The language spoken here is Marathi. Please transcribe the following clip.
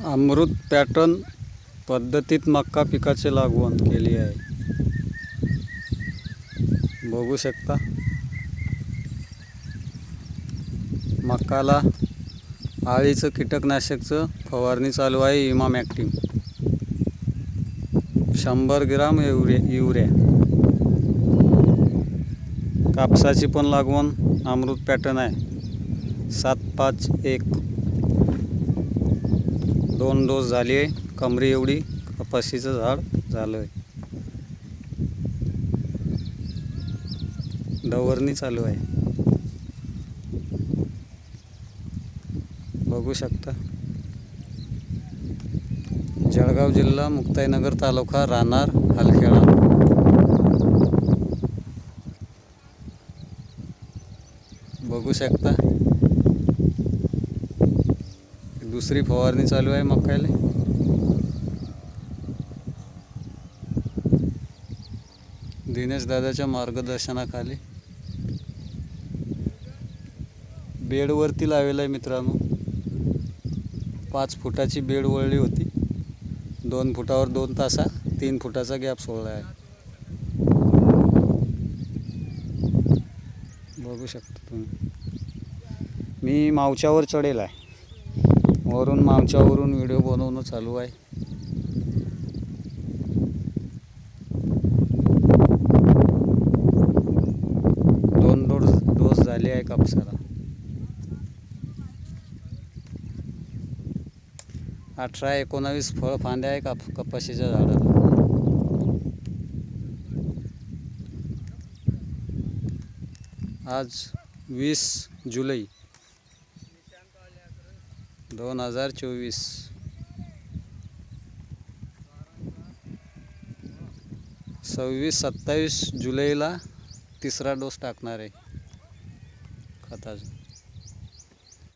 अमृत पॅटर्न पद्धतीत मक्का पिकाची लागवड केली आहे. बघू शकता. मक्काला आळीचं कीटकनाशकचं फवारणी चालू आहे इमाम ॲक्टिव शंभर ग्राम युरे युरिया. कापसाची पण लागवण अमृत पॅटर्न आहे. सात पाच एक. दोन डोस झाली आहे. कमरी एवढी कपाशीचं झाड झालं आहे डवरणी चालू आहे. बघू शकता. जळगाव जिल्हा मुक्ताईनगर तालुका राहणार हलखेडा बघू शकता. दुसरी फवारणी चालू आहे मकायला दिनेश दादाच्या मार्गदर्शनाखाली बेडवरती लावेला आहे मित्रांनो. पाच फुटाची बेड वळली होती. दोन फुटावर दोन तासा तीन फुटाचा गॅप सोडला आहे. बघू शकता तुम्ही. मी मावच्यावर चढेल आहे. वरून मामच्यावरून व्हिडिओ बनवणं चालू आहे. दोन डोस डोस झाले आहे कापसाला. अठरा एकोणावीस फळ फांद्या आहे काप कपाशीच्या झाडाला. आज वीस जुलै. दोन हजार चोवीस. सव्वीस सत्तावीस जुलैला तिसरा डोस टाकणार आहे. खताचा.